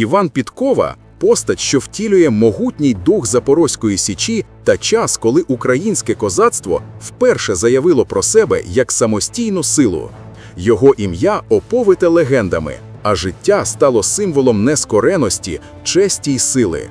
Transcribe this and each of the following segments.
Іван Підкова постать, що втілює могутній дух Запорозької січі та час, коли українське козацтво вперше заявило про себе як самостійну силу. Його ім'я оповите легендами, а життя стало символом нескореності, честі й сили.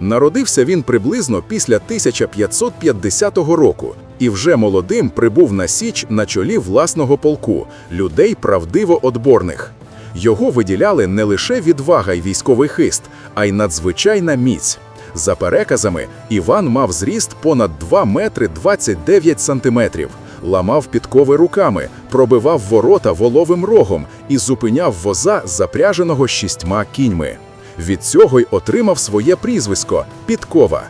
Народився він приблизно після 1550 року і вже молодим прибув на Січ на чолі власного полку, людей правдиво отборних. Його виділяли не лише відвага й військовий хист, а й надзвичайна міць. За переказами, Іван мав зріст понад 2 метри 29 сантиметрів, ламав підкови руками, пробивав ворота воловим рогом і зупиняв воза, запряженого шістьма кіньми. Від цього й отримав своє прізвисько Підкова.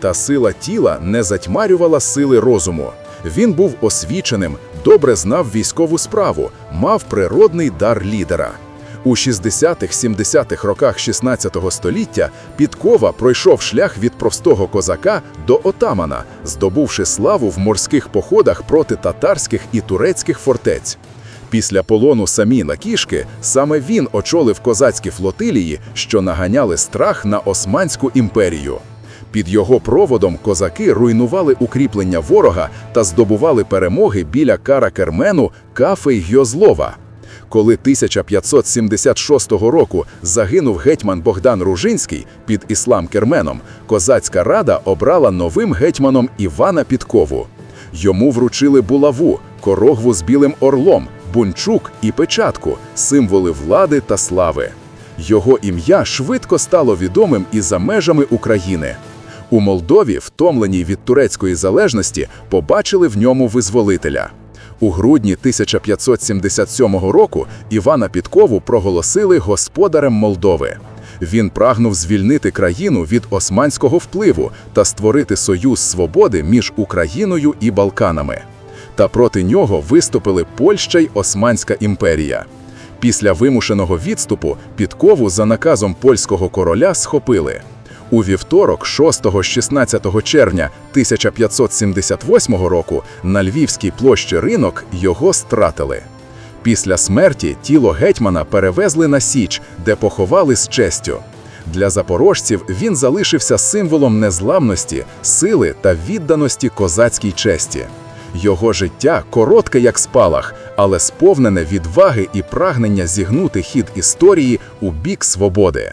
Та сила тіла не затьмарювала сили розуму. Він був освіченим, добре знав військову справу, мав природний дар лідера. У 60-70-х роках 16 століття Підкова пройшов шлях від простого козака до отамана, здобувши славу в морських походах проти татарських і турецьких фортець. Після полону самі на кішки саме він очолив козацькі флотилії, що наганяли страх на Османську імперію. Під його проводом козаки руйнували укріплення ворога та здобували перемоги біля Каракермену, Кафи й Гьозлова. Коли 1576 року загинув гетьман Богдан Ружинський під іслам Керменом, козацька рада обрала новим гетьманом Івана Підкову. Йому вручили булаву, корогву з білим орлом, бунчук і печатку, символи влади та слави. Його ім'я швидко стало відомим і за межами України. У Молдові, втомленій від турецької залежності, побачили в ньому визволителя. У грудні 1577 року Івана Підкову проголосили господарем Молдови. Він прагнув звільнити країну від османського впливу та створити союз свободи між Україною і Балканами. Та проти нього виступили Польща й Османська імперія. Після вимушеного відступу Підкову за наказом польського короля схопили. У вівторок, 6-16 червня 1578 року, на Львівській площі ринок його стратили. Після смерті тіло гетьмана перевезли на Січ, де поховали з честю. Для запорожців він залишився символом незламності, сили та відданості козацькій честі. Його життя коротке, як спалах, але сповнене відваги і прагнення зігнути хід історії у бік свободи.